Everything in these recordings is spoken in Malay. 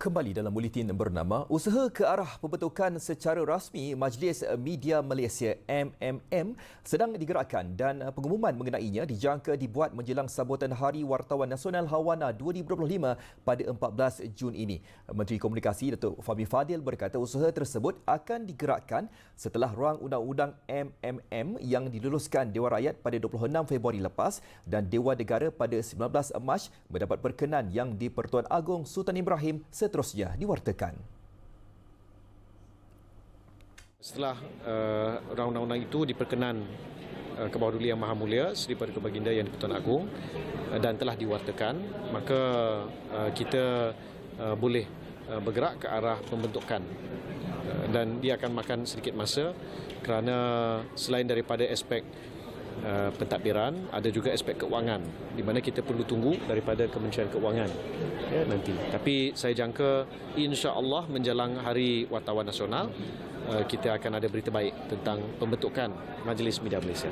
Kembali dalam buletin bernama Usaha ke arah pembentukan secara rasmi Majlis Media Malaysia MMM sedang digerakkan dan pengumuman mengenainya dijangka dibuat menjelang sambutan Hari Wartawan Nasional Hawana 2025 pada 14 Jun ini. Menteri Komunikasi Datuk Fahmi Fadil berkata usaha tersebut akan digerakkan setelah ruang undang-undang MMM yang diluluskan Dewan Rakyat pada 26 Februari lepas dan Dewan Negara pada 19 Mac mendapat perkenan yang di-Pertuan Agong Sultan Ibrahim seterusnya diwartakan. Setelah uh, undang-undang itu diperkenan uh, ke bawah Duli Yang Maha Mulia Seri Paduka Baginda Yang di-Pertuan Agong uh, dan telah diwartakan, maka uh, kita uh, boleh uh, bergerak ke arah pembentukan uh, dan dia akan makan sedikit masa kerana selain daripada aspek uh, pentadbiran ada juga aspek keuangan di mana kita perlu tunggu daripada Kementerian Keuangan ya, nanti. Tapi saya jangka insya-Allah menjelang Hari Wartawan Nasional uh, kita akan ada berita baik tentang pembentukan Majlis Media Malaysia.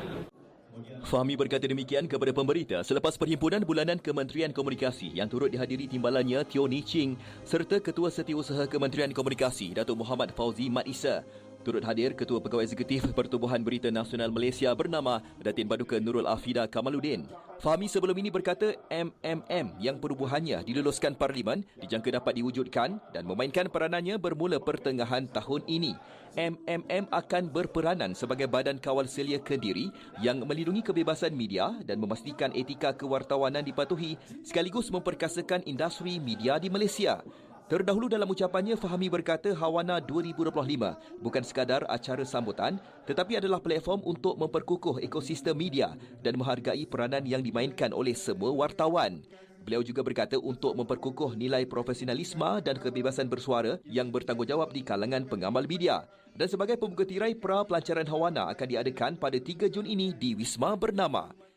Fahmi berkata demikian kepada pemberita selepas perhimpunan bulanan Kementerian Komunikasi yang turut dihadiri timbalannya Tio Ni Ching serta Ketua Setiausaha Kementerian Komunikasi Datuk Muhammad Fauzi Mat Isa. Turut hadir Ketua Pegawai Eksekutif Pertubuhan Berita Nasional Malaysia bernama Datin Paduka Nurul Afida Kamaluddin. Fahmi sebelum ini berkata MMM yang perubuhannya diluluskan Parlimen dijangka dapat diwujudkan dan memainkan peranannya bermula pertengahan tahun ini. MMM akan berperanan sebagai badan kawal selia Kediri yang melindungi kebebasan media dan memastikan etika kewartawanan dipatuhi sekaligus memperkasakan industri media di Malaysia. Terdahulu dalam ucapannya, Fahmi berkata Hawana 2025 bukan sekadar acara sambutan tetapi adalah platform untuk memperkukuh ekosistem media dan menghargai peranan yang dimainkan oleh semua wartawan. Beliau juga berkata untuk memperkukuh nilai profesionalisme dan kebebasan bersuara yang bertanggungjawab di kalangan pengamal media. Dan sebagai pembuka tirai pra pelancaran Hawana akan diadakan pada 3 Jun ini di Wisma Bernama.